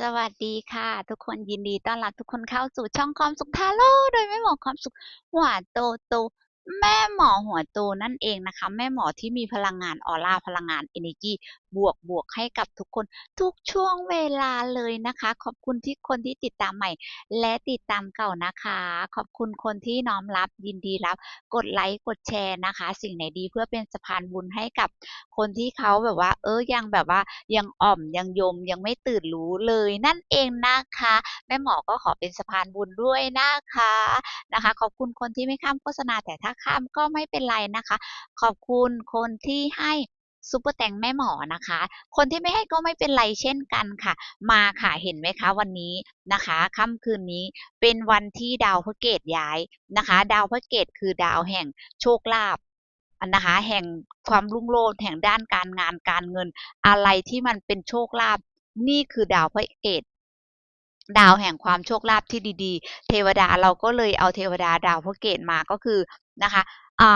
สวัสดีค่ะ ทุกคนยินดีต้อนรับทุกคนเข้าสู่ช่องความสุขทาโร่โดยแม่หมอความสุขหวานโตโต แม่หมอหัวโตนั่นเองนะคะ แม่หมอที่มีพลังงานออร่าพลังงาน energy บวกบวกให้กับทุกคนทุกช่วงเวลาเลยนะคะ ขอบคุณที่คนที่ติดตามใหม่ และติดตามเก่านะคะ ขอบคุณคนที่น้อมรับยินดีรับ กดไลค์กดแชร์นะคะ สิ่งไหนดีเพื่อเป็นสะพานบุญให้กับคนที่เขาแบบว่า เออยังแบบว่ายังอ่อมยังยมยังไม่ตื่นรู้เลยนั่นเองนะคะ แม่หมอก็ขอเป็นสะพานบุญด้วยนะคะนะคะ ขอบคุณคนที่ไม่ข้ามโฆษณาแต่ถ้าข้ามก็ไม่เป็นไรนะคะ ขอบคุณคนที่ให้ซุปเปอร์แตงแม่หมอนะคะ คนที่ไม่ให้ก็ไม่เป็นไรเช่นกันค่ะ มาค่ะเห็นไหมคะวันนี้นะคะค่ำคืนนี้เป็นวันที่ดาวพระเกตย้ายนะคะ ดาวพระเกตคือดาวแห่งโชคลาภนนะคะแห่งความรุ่งโรจน์แห่งด้านการงานการเงิน อะไรที่มันเป็นโชคลาภนี่คือดาวพระเกต ดาวแห่งความโชคลาภที่ดีๆ เทวดาเราก็เลยเอาเทวดาดาวพระเกตมาก็คือนะคะ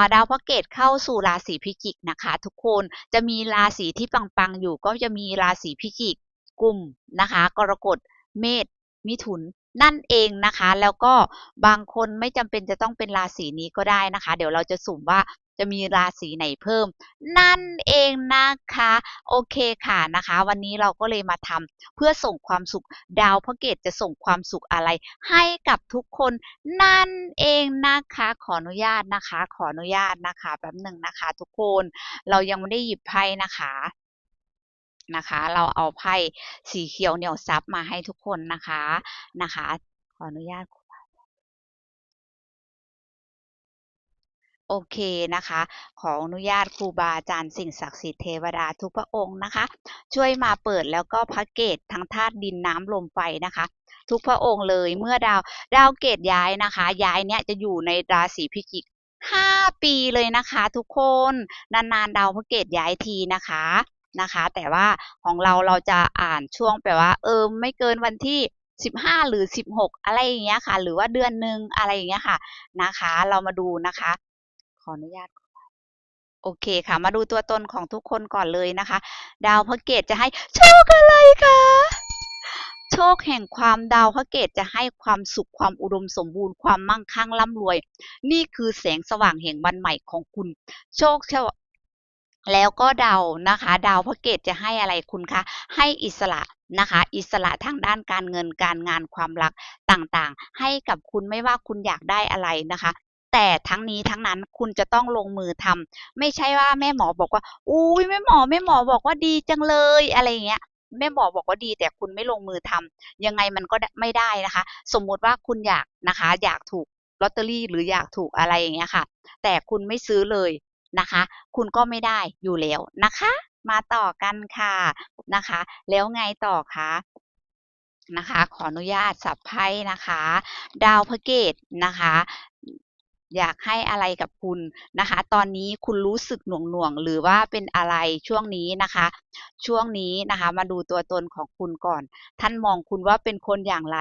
าดาวพระเกตเข้าสู่ราศีพิจิกนะคะ ทุกคนจะมีราศีที่ปังๆอยู่ก็จะมีราศีพิจิกกลุ่มนะคะ กรกฎเมษมิถุนนั่นเองนะคะ แล้วก็บางคนไม่จำเป็นจะต้องเป็นราศีนี้ก็ได้นะคะ เดี๋ยวเราจะสุ่มว่า จะมีราศีไหนเพิ่ม นั่นเองนะคะ โอเคค่ะนะคะ วันนี้เราก็เลยมาทำเพื่อส่งความสุขดาวพระเกตจะส่งความสุขอะไร ให้กับทุกคนนั่นเองนะคะ ขออนุญาตนะคะ ขออนุญาตนะคะแป๊บหนึ่งนะคะ ทุกคนเรายังไม่ได้หยิบไพ่นะคะนะคะ เราเอาไพ่สีเขียวเหนียวซับมาให้ทุกคนนะคะนะคะ ขออนุญาต อเคนะคะ ขออนุญาตครูบาอาจารย์สิ่งศักดิ์สิทธิ์เทวดาทุกพระองค์นะคะ ช่วยมาเปิดแล้วก็พระเกตทั้งธาตุดินน้ำลมไฟนะคะ ทุกพระองค์เลยเมื่อดาวดาวเกตย้ายนะคะ ย้ายเนี่ยจะอยู่ในราศีพิจิก5ปีเลยนะคะทุกคนนานๆดาวพระเกตย้ายทีนะคะนะคะ แต่ว่าของเราเราจะอ่านช่วงแปลว่า เออไม่เกินวันที่15หรือ16อะไรอย่างเงี้ยค่ะ หรือว่าเดือนหนึ่งอะไรอย่างเงี้ยค่ะนะคะ เรามาดูนะคะ ขออนุญาตโอเคค่ะ มาดูตัวตนของทุกคนก่อนเลยนะคะ ดาวพระเกตจะให้โชคอะไรคะโชคแห่งความดาวพระเกตจะให้ความสุขความอุดมสมบูรณ์ความมั่งคั่งร่ำรวย นี่คือแสงสว่างแห่งวันใหม่ของคุณ โชคเชแล้วก็ดาวนะคะ ดาวพระเกตจะให้อะไรคุณคะ ให้อิสระนะคะ อิสระทางด้านการเงินการงานความรักต่างๆ ให้กับคุณไม่ว่าคุณอยากได้อะไรนะคะ แต่ทั้งนี้ทั้งนั้นคุณจะต้องลงมือทำไม่ใช่ว่าแม่หมอบอกว่า อุ้ยแม่หมอแม่หมอบอกว่าดีจังเลยอะไรเงี้ยแม่หมอบอกว่าดี แต่คุณไม่ลงมือทำยังไงมันก็ไม่ได้นะคะ สมมุติว่าคุณอยากนะคะ อยากถูกลอตเตอรี่หรืออยากถูกอะไรอย่างเงี้ยค่ะ แต่คุณไม่ซื้อเลยนะคะ คุณก็ไม่ได้อยู่แล้วนะคะ มาต่อกันค่ะนะคะ แล้วไงต่อคะนะคะ ขออนุญาตสับไพ่นะคะ ดาวพระเกตนะคะ อยากให้อะไรกับคุณนะคะ ตอนนี้คุณรู้สึกหน่วงหน่วงหรือว่าเป็นอะไรช่วงนี้นะคะ ช่วงนี้นะคะมาดูตัวตนของคุณก่อน ท่านมองคุณว่าเป็นคนอย่างไร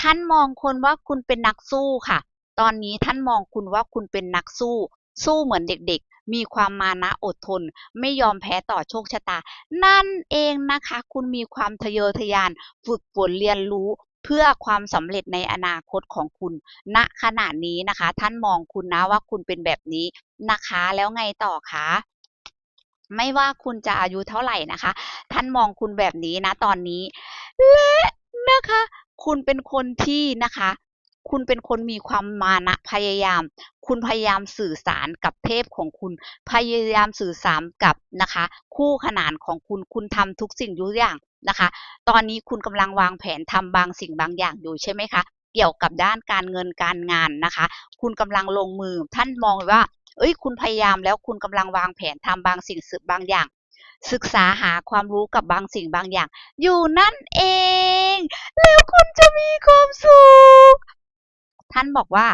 ท่านมองคนว่าคุณเป็นนักสู้ค่ะ ตอนนี้ท่านมองคุณว่าคุณเป็นนักสู้ สู้เหมือนเด็กๆ มีความมานะอดทน ไม่ยอมแพ้ต่อโชคชะตา นั่นเองนะคะ คุณมีความทะเยอทะยาน ฝึกฝนเรียนรู้ เพื่อความสำเร็จในอนาคตของคุณณขณะนี้นะคะ ท่านมองคุณนะว่าคุณเป็นแบบนี้นะคะ แล้วไงต่อคะไม่ว่าคุณจะอายุเท่าไหร่นะคะ ท่านมองคุณแบบนี้นะตอนนี้ และนะคะ คุณเป็นคนที่นะคะ คุณเป็นคนมีความมานะพยายาม คุณพยายามสื่อสารกับเทพของคุณ พยายามสื่อสารกับนะคะ คู่ขนานของคุณ คุณทำทุกสิ่งทุกอย่าง นะคะ ตอนนี้คุณกำลังวางแผนทำบางสิ่งบางอย่างอยู่ใช่ไหมคะ เกี่ยวกับด้านการเงินการงานนะคะ คุณกำลังลงมือ ท่านมองว่า เอ้ย คุณพยายามแล้วคุณกำลังวางแผนทำบางสิ่งสึกบางอย่าง ศึกษาหาความรู้กับบางสิ่งบางอย่าง อยู่นั่นเอง แล้วคุณจะมีความสุข ท่านบอกว่า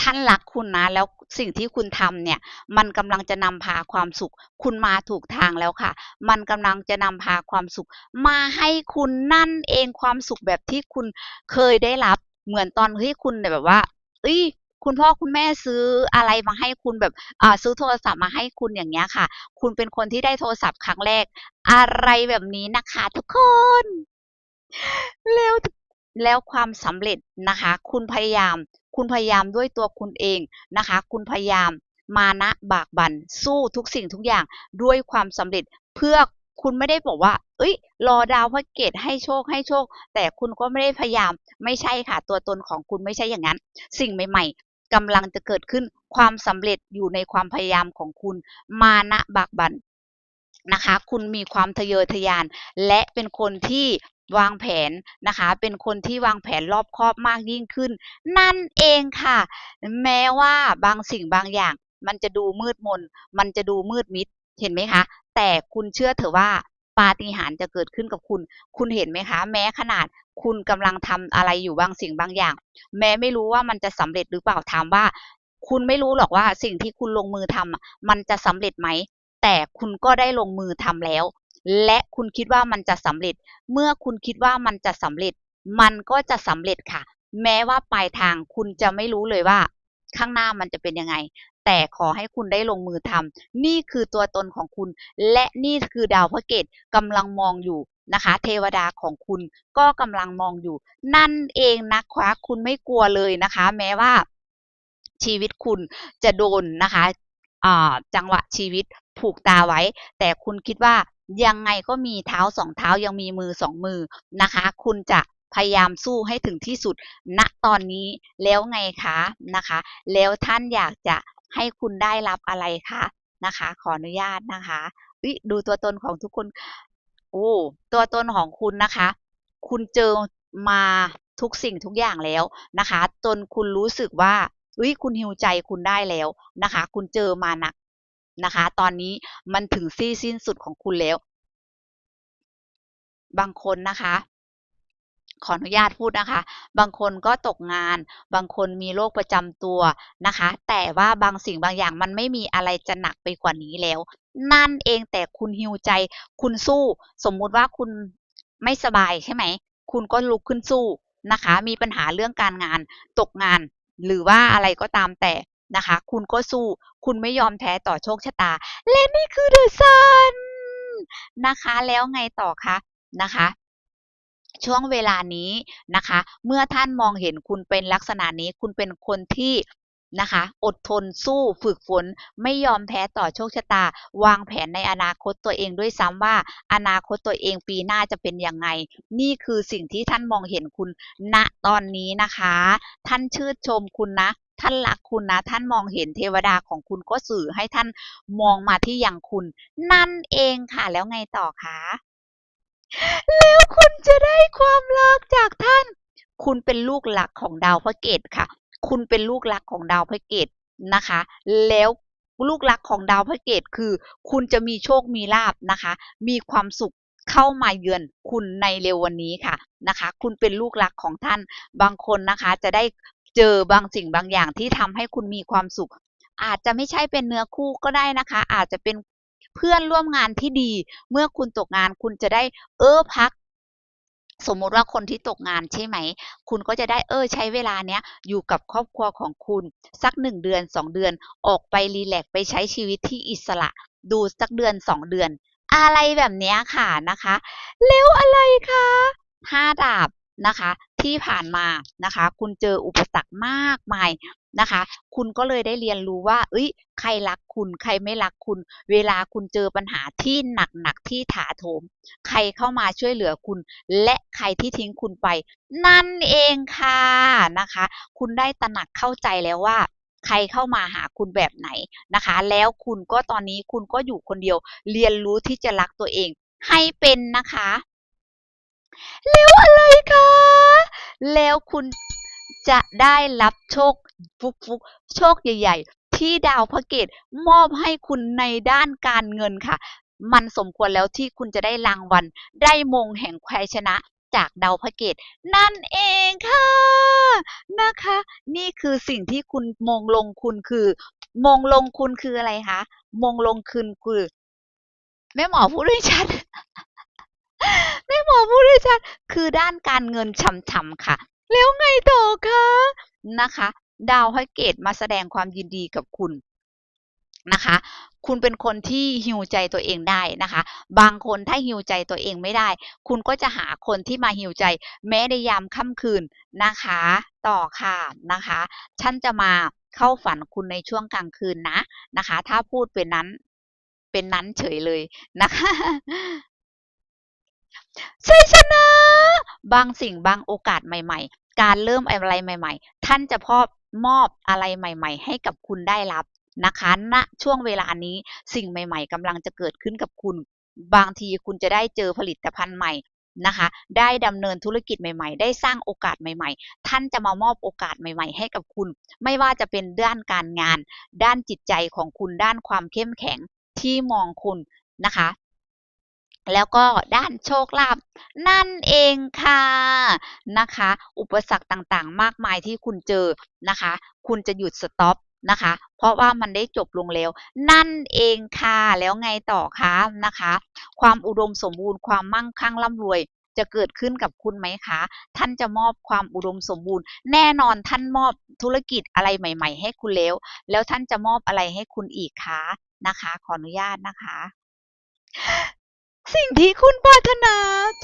ท่านรักคุณนะแล้ว สิ่งที่คุณทำเนี่ย มันกำลังจะนำพาความสุข คุณมาถูกทางแล้วค่ะ มันกำลังจะนำพาความสุข มาให้คุณนั่นเองความสุขแบบที่คุณเคยได้รับ เหมือนตอนที่คุณแบบว่าเอ้ยคุณพ่อคุณแม่ซื้ออะไรมาให้คุณแบบอ่าซื้อโทรศัพท์มาให้คุณอย่างเงี้ยค่ะ คุณเป็นคนที่ได้โทรศัพท์ครั้งแรก อะไรแบบนี้นะคะ ทุกคนแล้วความสำเร็จนะคะ คุณพยายาม คุณพยายามด้วยตัวคุณเองนะคะ คุณพยายามมานะบากบั่นสู้ทุกสิ่งทุกอย่างด้วยความสำเร็จเพื่อคุณไม่ได้บอกว่า เอ้ย รอดาวพระเกตให้โชคให้โชค แต่คุณก็ไม่ได้พยายาม ไม่ใช่ค่ะ ตัวตนของคุณไม่ใช่อย่างนั้น สิ่งใหม่ ๆกำลังจะเกิดขึ้น ความสำเร็จอยู่ในความพยายามของคุณ มานะบากบั่นนะคะ คุณมีความทะเยอทะยาน และเป็นคนที่ วางแผนนะคะ เป็นคนที่วางแผนรอบคอบมากยิ่งขึ้น นั่นเองค่ะ แม้ว่าบางสิ่งบางอย่าง มันจะดูมืดมน มันจะดูมืดมิด เห็นไหมคะ แต่คุณเชื่อเถอะว่าปาฏิหาริย์จะเกิดขึ้นกับคุณ คุณเห็นไหมคะ แม้ขนาดคุณกำลังทำอะไรอยู่บางสิ่งบางอย่าง แม้ไม่รู้ว่ามันจะสำเร็จหรือเปล่าถามว่า คุณไม่รู้หรอกว่าสิ่งที่คุณลงมือทำอะมันจะสำเร็จไหม แต่คุณก็ได้ลงมือทำแล้ว และคุณคิดว่ามันจะสำเร็จ เมื่อคุณคิดว่ามันจะสำเร็จ มันก็จะสำเร็จค่ะ แม้ว่าปลายทางคุณจะไม่รู้เลยว่า ข้างหน้ามันจะเป็นยังไง แต่ขอให้คุณได้ลงมือทำนี่คือตัวตนของคุณ และนี่คือดาวพระเกตกำลังมองอยู่นะคะ เทวดาของคุณก็กำลังมองอยู่ นั่นเองนะคะคุณไม่กลัวเลยนะคะ แม้ว่าชีวิตคุณจะโดนนะคะจังหวะชีวิตผูกตาไว้ แต่คุณคิดว่า ยังไงก็มีเท้าสองเท้ายังมีมือสองมือนะคะ คุณจะพยายามสู้ให้ถึงที่สุดณตอนนี้แล้วไงคะนะคะ แล้วท่านอยากจะให้คุณได้รับอะไรคะนะคะ ขออนุญาตนะคะอุ๊ยดูตัวตนของทุกคน โอ้ตัวตนของคุณนะคะ คุณเจอมาทุกสิ่งทุกอย่างแล้วนะคะ จนคุณรู้สึกว่าอุ้ยคุณฮิวใจคุณได้แล้วนะคะ คุณเจอมาหนัก นะคะ ตอนนี้มันถึงซี่สิ้นสุดของคุณแล้ว บางคนนะคะขออนุญาตพูดนะคะ บางคนก็ตกงาน บางคนมีโรคประจำตัวนะคะ แต่ว่าบางสิ่งบางอย่างมันไม่มีอะไรจะหนักไปกว่านี้แล้ว นั่นเองแต่คุณฮิวใจ คุณสู้ สมมุติว่าคุณไม่สบายใช่ไหม คุณก็ลุกขึ้นสู้นะคะ มีปัญหาเรื่องการงาน ตกงาน หรือว่าอะไรก็ตามแต่ นะคะ คุณก็สู้ คุณไม่ยอมแพ้ต่อโชคชะตา และนี่คือเดอะซันนะคะ แล้วไงต่อคะนะคะ ช่วงเวลานี้นะคะ เมื่อท่านมองเห็นคุณเป็นลักษณะนี้ คุณเป็นคนที่นะคะ อดทนสู้ฝึกฝน ไม่ยอมแพ้ต่อโชคชะตา วางแผนในอนาคตตัวเองด้วยซ้ำว่า อนาคตตัวเองปีหน้าจะเป็นยังไง นี่คือสิ่งที่ท่านมองเห็นคุณณตอนนี้นะคะ ท่านชื่นชมคุณนะ ท่านรักคุณนะ ท่านมองเห็นเทวดาของคุณก็สื่อให้ท่านมองมาที่อยังคุณ นั่นเองค่ะ แล้วไงต่อคะแล้วคุณจะได้ความรักจากท่าน คุณเป็นลูกหลักของดาวพระเกตค่ะ คุณเป็นลูกหลักของดาวพระเกตนะคะ แล้วลูกหลักของดาวพระเกตคือ คุณจะมีโชคมีลาบนะคะ มีความสุขเข้ามาเยือนคุณในเร็ววันนี้ค่ะนะคะ คุณเป็นลูกหลักของท่านบางคนนะคะ จะได้ เจอบางสิ่งบางอย่างที่ทำให้คุณมีความสุข อาจจะไม่ใช่เป็นเนื้อคู่ก็ได้นะคะ อาจจะเป็นเพื่อนร่วมงานที่ดี เมื่อคุณตกงานคุณจะได้เออพัก สมมติว่าคนที่ตกงานใช่ไหม คุณก็จะได้เออใช้เวลาเนี้ยอยู่กับครอบครัวของคุณ สักหนึ่งเดือนสองเดือน ออกไปรีแลกซ์ไปใช้ชีวิตที่อิสระ ดูสักเดือนสองเดือน อะไรแบบนี้ค่ะนะคะแล้วอะไรคะห้าดาบนะคะ ที่ผ่านมานะคะ คุณเจออุปสรรคมากมายนะคะ คุณก็เลยได้เรียนรู้ว่า เอ้ย ใครรักคุณ ใครไม่รักคุณ เวลาคุณเจอปัญหาที่หนักๆที่ถาโถม ใครเข้ามาช่วยเหลือคุณ และใครที่ทิ้งคุณไป นั่นเองค่ะนะคะ คุณได้ตระหนักเข้าใจแล้วว่า ใครเข้ามาหาคุณแบบไหนนะคะ แล้วคุณก็ตอนนี้คุณก็อยู่คนเดียว เรียนรู้ที่จะรักตัวเอง ให้เป็นนะคะ แล้วอะไรคะ แล้วคุณจะได้รับโชคฟุกฟุกๆโชคใหญ่ ๆ ที่ดาวพระเกตมอบให้คุณในด้านการเงินค่ะ มันสมควรแล้วที่คุณจะได้รางวัล ได้มงแห่งชัยชนะจากดาวพระเกตนั่นเองค่ะ นะคะ นี่คือสิ่งที่คุณมงลงคุณคือ มงลงคุณคืออะไรคะ มงลงคืนคือแม่หมอพูดให้ชัด แม่หมอพูดให้ชัดคือด้านการเงินช่ำๆค่ะ แล้วไงต่อคะนะคะ ดาวพระเกตมาแสดงความยินดีกับคุณนะคะ คุณเป็นคนที่ฮิวใจตัวเองได้นะคะ บางคนถ้าฮิวใจตัวเองไม่ได้ คุณก็จะหาคนที่มาฮิวใจ แม้ในยามค่ำคืนนะคะ ต่อค่ะนะคะ ฉันจะมาเข้าฝันคุณในช่วงกลางคืนนะนะคะ ถ้าพูดเป็นนั้นเป็นนั้นเฉยเลยนะคะ ชัยชนะ บางสิ่งบางโอกาสใหม่ ๆ การเริ่มอะไรใหม่ ๆ ท่านจะพอบมอบอะไรใหม่ ๆ ให้กับคุณได้รับนะคะณนะช่วงเวลานี้สิ่งใหม่ ๆกำลังจะเกิดขึ้นกับคุณ บางทีคุณจะได้เจอผลิตภัณฑ์ใหม่นะคะ ได้ดำเนินธุรกิจใหม่ ๆ ได้สร้างโอกาสใหม่ ๆ ท่านจะมามอบโอกาสใหม่ ๆ ให้กับคุณ ไม่ว่าจะเป็นด้านการงาน ด้านจิตใจของคุณด้านความเข้มแข็งที่มองคุณนะคะ แล้วก็ด้านโชคลาภนั่นเองค่ะนะคะ อุปสรรคต่างๆ มากมายที่คุณเจอนะคะ คุณจะหยุดสต็อปนะคะ เพราะว่ามันได้จบลงแล้ว นั่นเองค่ะแล้วไงต่อคะนะคะ ความอุดมสมบูรณ์ความมั่งคั่งร่ำรวยจะเกิดขึ้นกับคุณไหมคะ ท่านจะมอบความอุดมสมบูรณ์ แน่นอนท่านมอบธุรกิจอะไรใหม่ ๆ ให้คุณแล้ว แล้วท่านจะมอบอะไรให้คุณอีกคะนะคะ ขออนุญาตนะคะ สิ่งที่คุณปรารถนา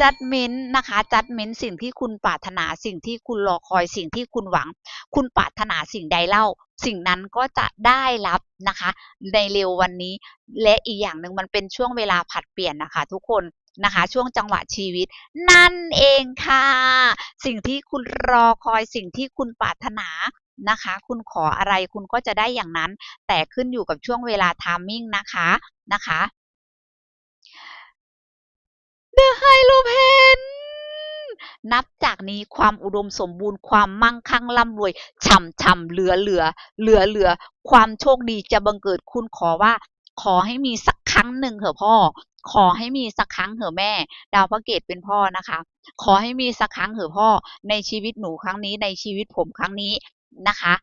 จัดเม้นนะคะ จัดเม้นสิ่งที่คุณปรารถนา สิ่งที่คุณรอคอยสิ่งที่คุณหวัง คุณปรารถนาสิ่งใดเล่า สิ่งนั้นก็จะได้รับนะคะ ในเร็ววันนี้ และอีกอย่างหนึ่งมันเป็นช่วงเวลาผัดเปลี่ยนนะคะ ทุกคนนะคะช่วงจังหวะชีวิต นั่นเองค่ะ สิ่งที่คุณรอคอยสิ่งที่คุณปรารถนานะคะ คุณขออะไรคุณก็จะได้อย่างนั้น แต่ขึ้นอยู่กับช่วงเวลาทามมิ่งนะคะนะคะ The High l o p e n นับจากนี้ความอุดมสมบูรณ์ความมั่งคั่งร่ำรวยฉ่ำช่ำเหลือเหลือ เหลือเหลือ ความโชคดีจะบังเกิดคุณขอว่า ขอให้มีสักครั้งหนึ่งเถอะพ่อ ขอให้มีสักครั้งเถอะแม่ ดาวพระเกตเป็นพ่อนะคะ ขอให้มีสักครั้งเถอะพ่อ ในชีวิตหนูครั้งนี้ในชีวิตผมครั้งนี้นะคะ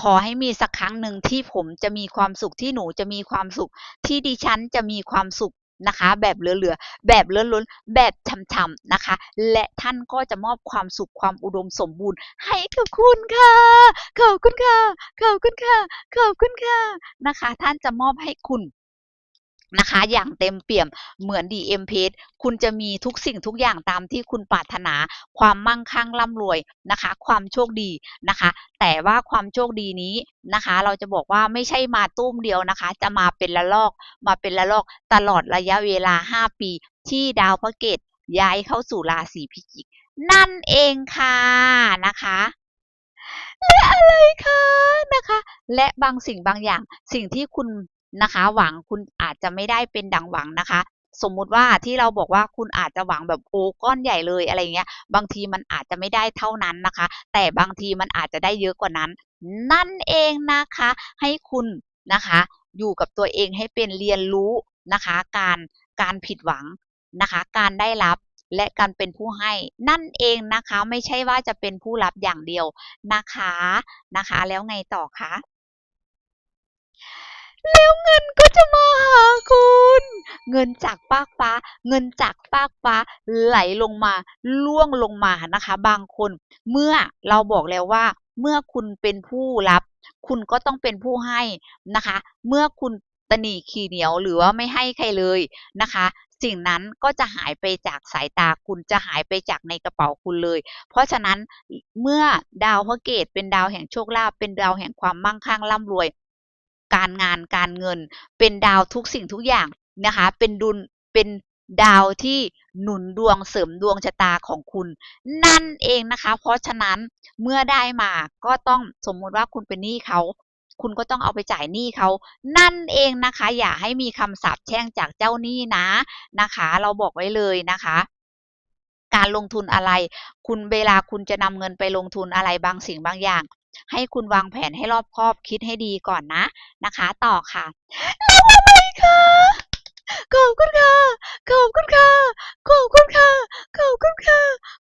ขอให้มีสักครั้งหนึ่งที่ผมจะมีความสุขที่หนูจะมีความสุขที่ดิฉันจะมีความสุข นะคะ แบบเหลือๆ แบบล้นๆแบบช่ำๆนะคะ และท่านก็จะมอบความสุขความอุดมสมบูรณ์ ให้กับคุณค่ะ ขอบคุณค่ะ ขอบคุณค่ะ ขอบคุณค่ะนะคะ ท่านจะมอบให้คุณ นะคะ อย่างเต็มเปี่ยมเหมือน DM p a g e คุณจะมีทุกสิ่งทุกอย่างตามที่คุณปรารถนา ความมั่งคั่งร่ำรวยนะคะ ความโชคดีนะคะ แต่ว่าความโชคดีนี้นะคะ เราจะบอกว่าไม่ใช่มาตุ้มเดียวนะคะ จะมาเป็นละลอก มาเป็นละลอกตลอดระยะเวลา 5 ปี ที่ดาวพระเกตย้ายเข้าสู่ราศีพิจิก นั่นเองค่ะนะคะและอะไรคะนะคะ และบางสิ่งบางอย่างสิ่งที่คุณ นะคะ หวังคุณอาจจะไม่ได้เป็นดังหวังนะคะ สมมุติว่าที่เราบอกว่าคุณอาจจะหวังแบบโอ้ก้อนใหญ่เลยอะไรเงี้ย บางทีมันอาจจะไม่ได้เท่านั้นนะคะ แต่บางทีมันอาจจะได้เยอะกว่านั้น นั่นเองนะคะ ให้คุณนะคะ อยู่กับตัวเองให้เป็นเรียนรู้นะคะ การการผิดหวังนะคะ การได้รับและการเป็นผู้ให้นั่นเองนะคะ ไม่ใช่ว่าจะเป็นผู้รับอย่างเดียวนะคะนะคะ แล้วไงต่อคะ แล้วเงินก็จะมาหาคุณ เงินจากฟากฟ้า เงินจากฟากฟ้าไหลลงมาล่วงลงมานะคะ บางคน เมื่อเราบอกแล้วว่า เมื่อคุณเป็นผู้รับ คุณก็ต้องเป็นผู้ให้นะคะ เมื่อคุณตนีขี่เหนียวหรือว่าไม่ให้ใครเลยนะคะ สิ่งนั้นก็จะหายไปจากสายตาคุณจะหายไปจากในกระเป๋าคุณเลย เพราะฉะนั้นเมื่อดาวพระเกตเป็นดาวแห่งโชคลาภเป็นดาวแห่งความมั่งคั่งร่ำรวย การงานการเงิน เป็นดาวทุกสิ่งทุกอย่างนะคะ เป็นดุลเป็นดาวที่หนุนดวงเสริมดวงชะตาของคุณ นั่นเองนะคะ เพราะฉะนั้นเมื่อได้มาก็ต้องสมมุติว่าคุณเป็นหนี้เขาคุณก็ต้องเอาไปจ่ายหนี้เขา นั่นเองนะคะ อย่าให้มีคำสาปแช่งจากเจ้าหนี้นะนะคะ เราบอกไว้เลยนะคะ การลงทุนอะไร คุณเวลาคุณจะนำเงินไปลงทุนอะไรบางสิ่งบางอย่าง ให้คุณวางแผนให้รอบคอบคิดให้ดีก่อนนะนะคะ ต่อค่ะแล้วอะไรคะขอบคุณค่ะขอบคุณค่ะขอบคุณค่ะขอบคุณค่ะ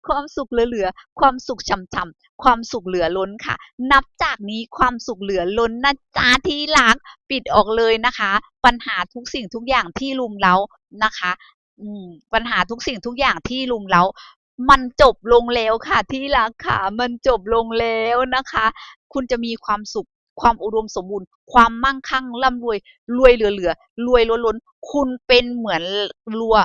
ความสุขเหลือๆความสุขช่ำๆความสุขเหลือล้นค่ะ นับจากนี้ความสุขเหลือล้นนะจ๊ะที่รักปิดออกเลยนะคะ ปัญหาทุกสิ่งทุกอย่างที่ลุมเล้านะคะอืมปัญหาทุกสิ่งทุกอย่างที่ลุมเล้า มันจบลงแล้วค่ะที่รักค่ะมันจบลงแล้วนะคะ คุณจะมีความสุขความอุดมสมบูรณ์ ความมั่งคั่งร่ำรวย รวยเหลือๆรวยล้นๆคุณเป็นเหมือนรัว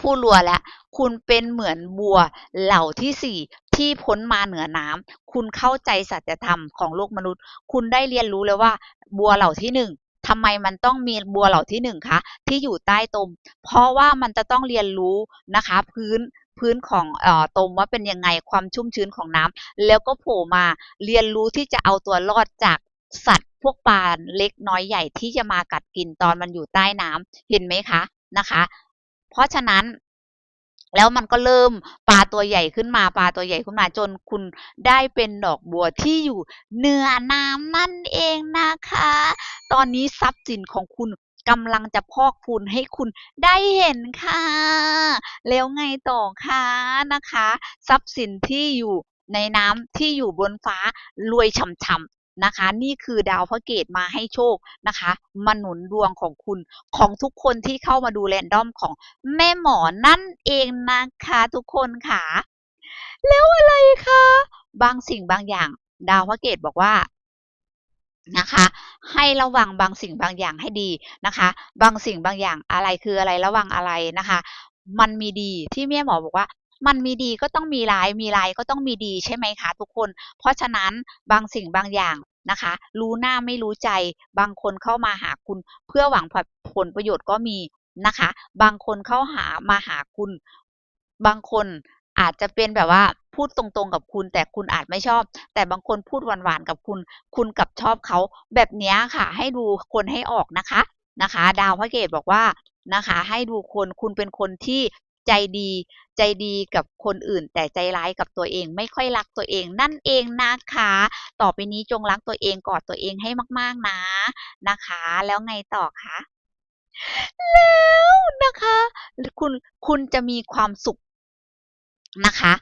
ผู้รัวแล้วคุณเป็นเหมือนบัวเหล่าที่สี่ที่พ้นมาเหนือน้ำคุณเข้าใจสัจธรรมของโลกมนุษย์ คุณได้เรียนรู้แล้วว่า บัวเหล่าที่หนึ่ง ทำไมมันต้องมีบัวเหล่าที่หนึ่งคะที่อยู่ใต้ตม เพราะว่ามันจะต้องเรียนรู้นะคะพื้นพื้นของเอ่อตมว่าเป็นยังไงความชุ่มชื้นของน้ำแล้วก็โผล่มาเรียนรู้ที่จะเอาตัวรอดจากสัตว์พวกปลาเล็กน้อยใหญ่ที่จะมากัดกินตอนมันอยู่ใต้น้ำเห็นไหมคะนะคะ เพราะฉะนั้นแล้วมันก็เริ่มปลาตัวใหญ่ขึ้นมาปลาตัวใหญ่ขึ้นมาจนคุณได้เป็นดอกบัวที่อยู่เหนือน้ำนั่นเองนะคะ ตอนนี้ทรัพย์สินของคุณกำลังจะพอกพูนให้คุณได้เห็นค่ะ แล้วไงต่อคะนะคะ ทรัพย์สินที่อยู่ในน้ำที่อยู่บนฟ้ารวยฉ่ำๆนะคะ นี่คือดาวพระเกตมาให้โชคนะคะมาหนุนดวงของคุณของทุกคนที่เข้ามาดูแรนดอมของแม่หมอนั่นเองนะคะทุกคนค่ะ แล้วอะไรคะ บางสิ่งบางอย่าง ดาวพระเกตบอกว่านะคะ ให้ระวังบางสิ่งบางอย่างให้ดีนะคะ บางสิ่งบางอย่างอะไรคืออะไรระวังอะไรนะคะ มันมีดีที่แม่หมอบอกว่ามันมีดีก็ต้องมีร้าย มีร้ายก็ต้องมีดีใช่ไหมคะทุกคน เพราะฉะนั้นบางสิ่งบางอย่างนะคะ รู้หน้าไม่รู้ใจ บางคนเข้ามาหาคุณ เพื่อหวังผลประโยชน์ก็มีนะคะ บางคนเข้าหามาหาคุณ บางคน อาจจะเป็นแบบว่าพูดตรงๆกับคุณ แต่คุณอาจไม่ชอบ แต่บางคนพูดหวานๆกับคุณ คุณกับชอบเขาแบบนี้ค่ะ ให้ดูคนให้ออกนะคะนะคะ ดาวพระเกตบอกว่านะคะ ให้ดูคนคุณเป็นคนที่ใจดีใจดีกับคนอื่น แต่ใจร้ายกับตัวเองไม่ค่อยรักตัวเอง นั่นเองนะคะ ต่อไปนี้จงรักตัวเองกอดตัวเองให้มากๆนะนะคะ แล้วไงต่อคะแล้วนะคะ คุณคุณจะมีความสุข นะคะ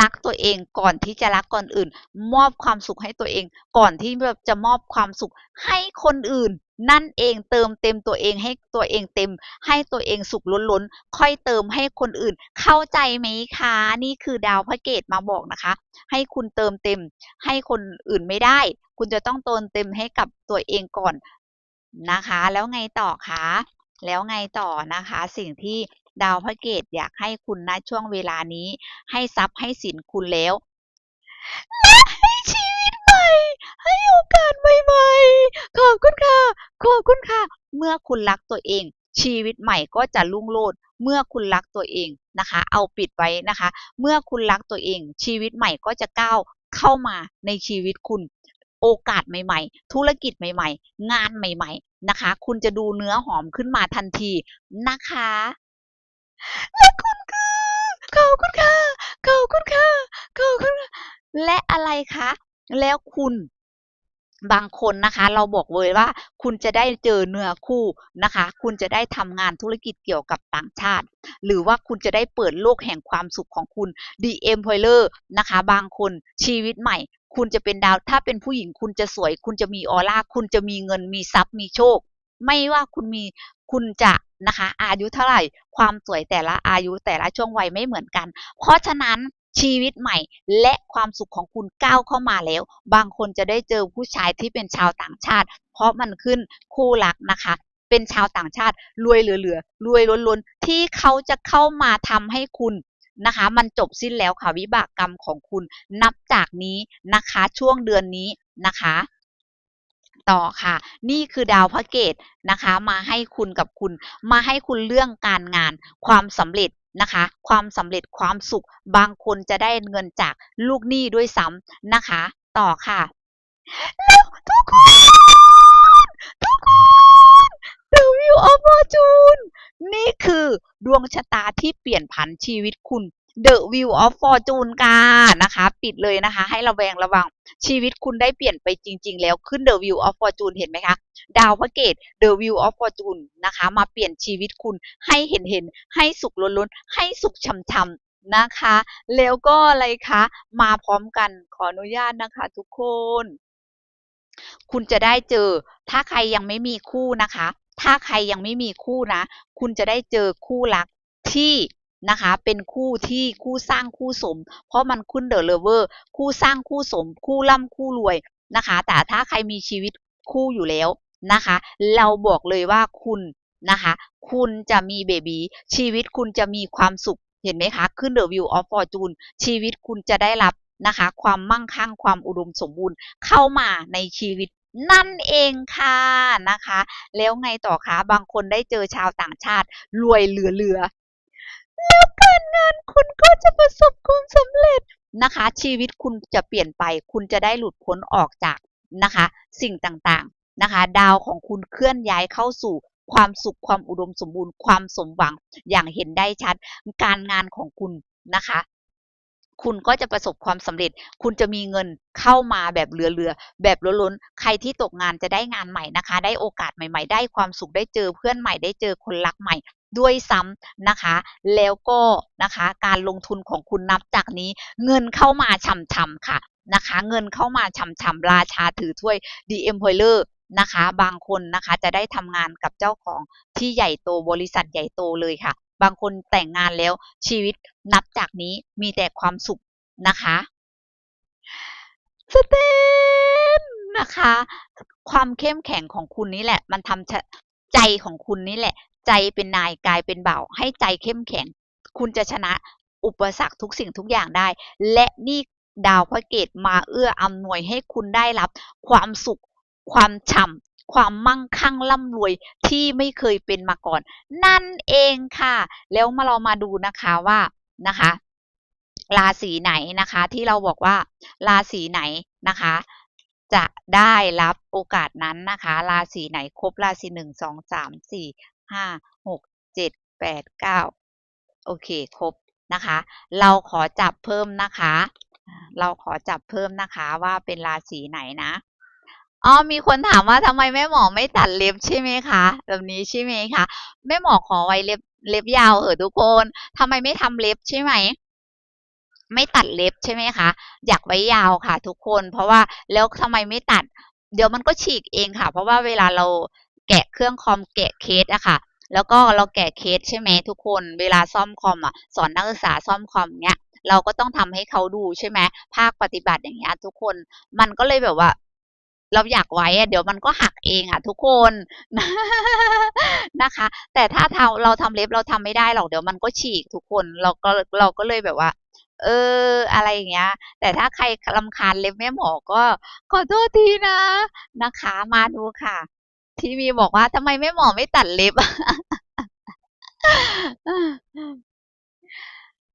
รักตัวเองก่อนที่จะรักก่อนอื่น มอบความสุขให้ตัวเอง ก่อนที่แบบจะมอบความสุขให้คนอื่น นั่นเองเติมเต็มตัวเองให้ตัวเองเต็ม ให้ตัวเองสุขล้นๆ ค่อยเติมให้คนอื่น เข้าใจไหมคะ นี่คือดาวพระเกตมาบอกนะคะ ให้คุณเติมเต็ม ให้คนอื่นไม่ได้ คุณจะต้องเติมเต็มให้กับตัวเองก่อนนะคะ แล้วไงต่อคะแล้วไงต่อนะคะ สิ่งที่ ดาวพระเกตอยากให้คุณณช่วงเวลานี้ ให้ทรัพย์ให้สินคุณแล้วและให้ชีวิตใหม่ ให้โอกาสใหม่ๆ ขอบคุณค่ะ ขอบคุณค่ะ เมื่อคุณรักตัวเอง ชีวิตใหม่ก็จะรุ่งโรจน์เมื่อคุณรักตัวเองนะคะ เอาปิดไว้นะคะ เมื่อคุณรักตัวเอง ชีวิตใหม่ก็จะก้าวเข้ามาในชีวิตคุณ โอกาสใหม่ ๆ ธุรกิจใหม่ ๆ งานใหม่ ๆ นะคะ คุณจะดูเนื้อหอมขึ้นมาทันทีนะคะ และคุณคือขอบคุณค่ะขอบคุณค่ะขอบคุณค่ะและอะไรคะ แล้วคุณบางคนนะคะ เราบอกเลยว่า คุณจะได้เจอเนื้อคู่นะคะ คุณจะได้ทำงานธุรกิจเกี่ยวกับต่างชาติ หรือว่าคุณจะได้เปิดโลกแห่งความสุขของคุณ The Employer นะคะ บางคนชีวิตใหม่ คุณจะเป็นดาวถ้าเป็นผู้หญิงคุณจะสวย คุณจะมีออร่าคุณจะมีเงินมีทรัพย์มีโชค ไม่ว่าคุณมีคุณจะ นะคะ อายุเท่าไหร่ความสวยแต่ละอายุแต่ละช่วงวัยไม่เหมือนกัน เพราะฉะนั้นชีวิตใหม่และความสุขของคุณก้าวเข้ามาแล้ว บางคนจะได้เจอผู้ชายที่เป็นชาวต่างชาติ เพราะมันขึ้นคู่รักนะคะ เป็นชาวต่างชาติรวยเหลือๆรวยล้นๆที่เขาจะเข้ามาทำให้คุณนะคะ มันจบสิ้นแล้วค่ะวิบากกรรมของคุณนับจากนี้นะคะ ช่วงเดือนนี้นะคะ ต่อค่ะ นี่คือดาวพระเกตนะคะ มาให้คุณกับคุณ มาให้คุณเรื่องการงาน ความสำเร็จนะคะ ความสำเร็จความสุข บางคนจะได้เงินจากลูกหนี้ด้วยซ้ำนะคะ ต่อค่ะแล้วทุกคนทุกคน The Wheel of Fortune นี่คือดวงชะตาที่เปลี่ยนผันชีวิตคุณ The Wheel of Fortune กานะคะปิดเลยนะคะ ให้ระแวงระวังชีวิตคุณได้เปลี่ยนไปจริง ๆ แล้วขึ้น The Wheel of Fortune เห็นไหมคะดาวพระเกต The Wheel of Fortune นะคะ มาเปลี่ยนชีวิตคุณให้เห็นเห็นๆให้สุขล้นๆ ให้สุขช่ำๆนะคะ แล้วก็อะไรคะมาพร้อมกันขออนุญาตนะคะทุกคน คุณจะได้เจอ ถ้าใครยังไม่มีคู่นะคะ ถ้าใครยังไม่มีคู่นะ คุณจะได้เจอคู่รักที่ นะคะ เป็นคู่ที่คู่สร้างคู่สม เพราะมันขึ้นเดอะเลเวอร์คู่สร้างคู่สม คู่ร่ำคู่รวยนะคะ แต่ถ้าใครมีชีวิตคู่อยู่แล้วนะคะ เราบอกเลยว่าคุณนะคะ คุณจะมีเบบีชีวิตคุณจะมีความสุขเห็นไหมคะ ขึ้น The View of Fortune ชีวิตคุณจะได้รับนะคะ ความมั่งคั่งความอุดมสมบูรณ์เข้ามาในชีวิตนั่นเองค่ะนะคะ แล้วไงต่อคะบางคนได้เจอชาวต่างชาติ รวยเหลือๆ แล้วการงานคุณก็จะประสบความสำเร็จนะคะ ชีวิตคุณจะเปลี่ยนไป คุณจะได้หลุดพ้นออกจากนะคะ สิ่งต่างๆนะคะ ดาวของคุณเคลื่อนย้ายเข้าสู่ความสุขความอุดมสมบูรณ์ความสมหวังอย่างเห็นได้ชัด การงานของคุณนะคะ คุณก็จะประสบความสำเร็จ คุณจะมีเงินเข้ามาแบบเหลือๆแบบล้นๆใครที่ตกงานจะได้งานใหม่นะคะ ได้โอกาสใหม่ ๆ ได้ความสุขได้เจอเพื่อนใหม่ได้เจอคนรักใหม่ ด้วยซ้ำนะคะ แล้วก็นะคะการลงทุนของคุณนับจากนี้ เงินเข้ามาช่ำๆค่ะนะคะ เงินเข้ามาช่ำๆราชาถือถ้วย The Employer นะคะ บางคนนะคะจะได้ทำงานกับเจ้าของที่ใหญ่โตบริษัทใหญ่โตเลยค่ะ บางคนแต่งงานแล้วชีวิตนับจากนี้มีแต่ความสุขนะคะสเตนนะคะ ความเข้มแข็งของคุณนี่แหละ มันทำใจของคุณนี่แหละ ใจเป็นนายกายเป็นเบาให้ใจเข้มแข็ง คุณจะชนะอุปสรรคทุกสิ่งทุกอย่างได้ และนี่ดาวพระเกตมาเอื้ออำนวยให้คุณได้รับ ความสุข ความฉ่ำความมั่งคั่งร่ำรวยที่ไม่เคยเป็นมาก่อน นั่นเองค่ะ แล้วมาเรามาดูนะคะว่านะคะ ราศีไหนนะคะ ที่เราบอกว่า ราศีไหนนะคะ จะได้รับโอกาสนั้นนะคะ ราศีไหนครบราศีหนึ่งสองสามสี่ ห้าหกเจ็ดแปดเก้าโอเค ครบนะคะ เราขอจับเพิ่มนะคะ เราขอจับเพิ่มนะคะว่าเป็นราศีไหนนะอ๋อมีคนถามว่าทำไมแม่หมอไม่ตัดเล็บใช่ไหมคะแบบนี้ใช่ไหมคะแม่หมอขอไว้เล็บเล็บยาวเหอะทุกคนทำไมไม่ทำเล็บใช่ไหมไม่ตัดเล็บใช่ไหมคะ อยากไว้ยาวค่ะ ทุกคน เพราะว่าแล้วทำไมไม่ตัด เดี๋ยวมันก็ฉีกเองค่ะ เพราะว่าเวลาเรา แกะเครื่องคอมแกะเคสอะค่ะ แล้วก็เราแกะเคสใช่ไหมทุกคน เวลาซ่อมคอมอะสอนนักศึกษาซ่อมคอมเนี้ยเราก็ต้องทำให้เขาดูใช่ไหมภาคปฏิบัติอย่างเงี้ยทุกคนมันก็เลยแบบว่า เราอยากไว้อะเดี๋ยวมันก็หักเองอะทุกคนนะคะ แต่ถ้าเราเราทำเล็บเราทำไม่ได้หรอกเดี๋ยวมันก็ฉีกทุกคนเราก็เราก็เลยแบบว่า เออ อะไรอย่างเงี้ย แต่ถ้าใครรำคาญเล็บแม่หมอก็ขอโทษทีนะนะคะ มาดูค่ะ ที่มีบอกว่าทำไมแม่หมอไม่ตัดเล็บ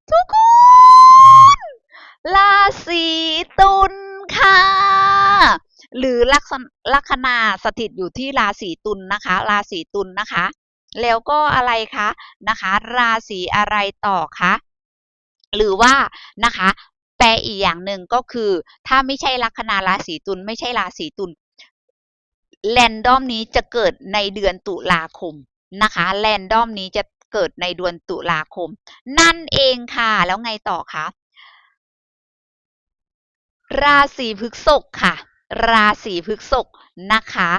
ทุกคนราศีตุลค่ะ หรือลักษณะลัคนาสถิตอยู่ที่ราศีตุลนะคะ ราศีตุลนะคะ แล้วก็อะไรคะนะคะ ราศีอะไรต่อคะหรือว่านะคะแปลอีกอย่างหนึ่งก็คือ ถ้าไม่ใช่ลัคนาราศีตุลไม่ใช่ราศีตุล แรนดอมนี้จะเกิดในเดือนตุลาคมนะคะแรนดอมนี้จะเกิดในเดือนตุลาคม นั่นเองค่ะ แล้วไงต่อคะราศีพฤษภค่ะ ราศีพฤษภนะคะ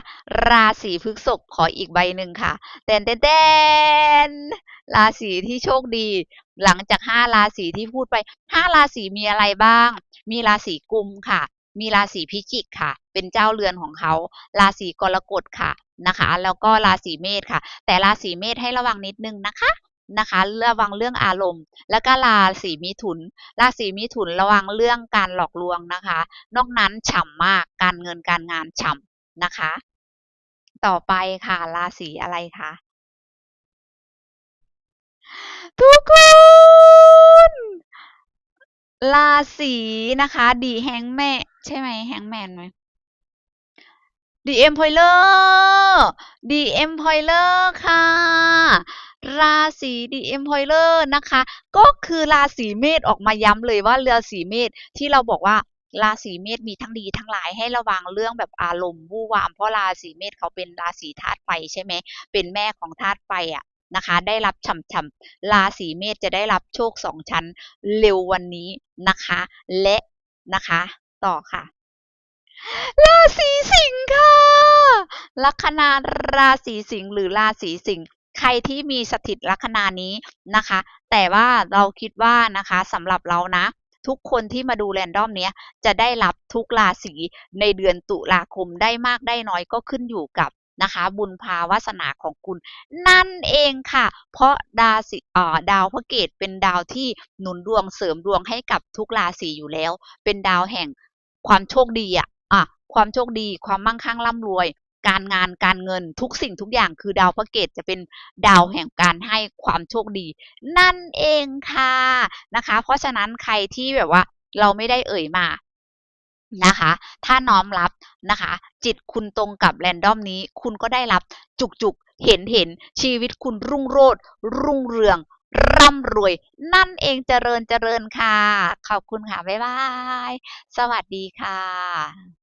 ราศีพฤษภขออีกใบหนึ่งค่ะแตนแตนแตนราศีที่โชคดี หลังจากห้าราศีที่พูดไปห้าราศีมีอะไรบ้าง มีราศีกุมค่ะ มีราศีพิจิกค่ะ เป็นเจ้าเรือนของเขา ราศีกรกฎค่ะนะคะ แล้วก็ราศีเมษค่ะ แต่ราศีเมษให้ระวังนิดนึงนะคะนะคะระวังเรื่องอารมณ์ แล้วก็ราศีมิถุน ราศีมิถุนระวังเรื่องการหลอกลวงนะคะ นอกนั้นฉ่ำมากการเงินการงานฉ่ำนะคะ ต่อไปค่ะราศีอะไรคะทุกคน ราศีนะคะดีแฮงแม่ ใช่ไหมแฮงแมนไหม The Employer The Employer ค่ะ ราศี The Employer นะคะ ก็คือราศีเมษออกมาย้ำเลยว่าราศีเมษที่เราบอกว่าราศีเมษมีทั้งดีทั้งหลายให้ระวังเรื่องแบบอารมณ์วู่วามเพราะราศีเมษเขาเป็นราศีธาตุไฟใช่ไหมเป็นแม่ของธาตุไฟอะ นะคะ ได้รับฉ่ำๆราศีเมษจะได้รับโชคสองชั้นเร็ววันนี้นะคะ และนะคะ ต่อค่ะ ราศีสิงค์ค่ะลัคนาราศีสิงห์หรือราศีสิงห์ใครที่มีสถิตลัคนานี้นะคะ แต่ว่าเราคิดว่านะคะสำหรับเรานะ ทุกคนที่มาดูแรนดอมเนี้ยจะได้รับทุกราศีในเดือนตุลาคมได้มากได้น้อยก็ขึ้นอยู่กับ นะคะ บุญภาวาสนาของคุณ นั่นเองค่ะ เพราะดาวสิดาวพระเกตเป็นดาวที่หนุนดวงเสริมดวงให้กับทุกราศีอยู่แล้ว เป็นดาวแห่งความโชคดีอะอะความโชคดี ความมั่งคั่งร่ำรวย การงานการเงินทุกสิ่งทุกอย่างคือดาวพระเกตจะเป็นดาวแห่งการให้ความโชคดี นั่นเองค่ะนะคะ เพราะฉะนั้นใครที่แบบว่าเราไม่ได้เอ่ยมา นะคะ ถ้าน้อมรับนะคะ จิตคุณตรงกับแรนดอมนี้ คุณก็ได้รับจุกจุกเห็นเห็นชีวิตคุณรุ่งโรจน์รุ่งเรือง ร่ำรวย นั่นเองเจริญเจริญค่ะ ขอบคุณค่ะ บ๊ายบาย สวัสดีค่ะ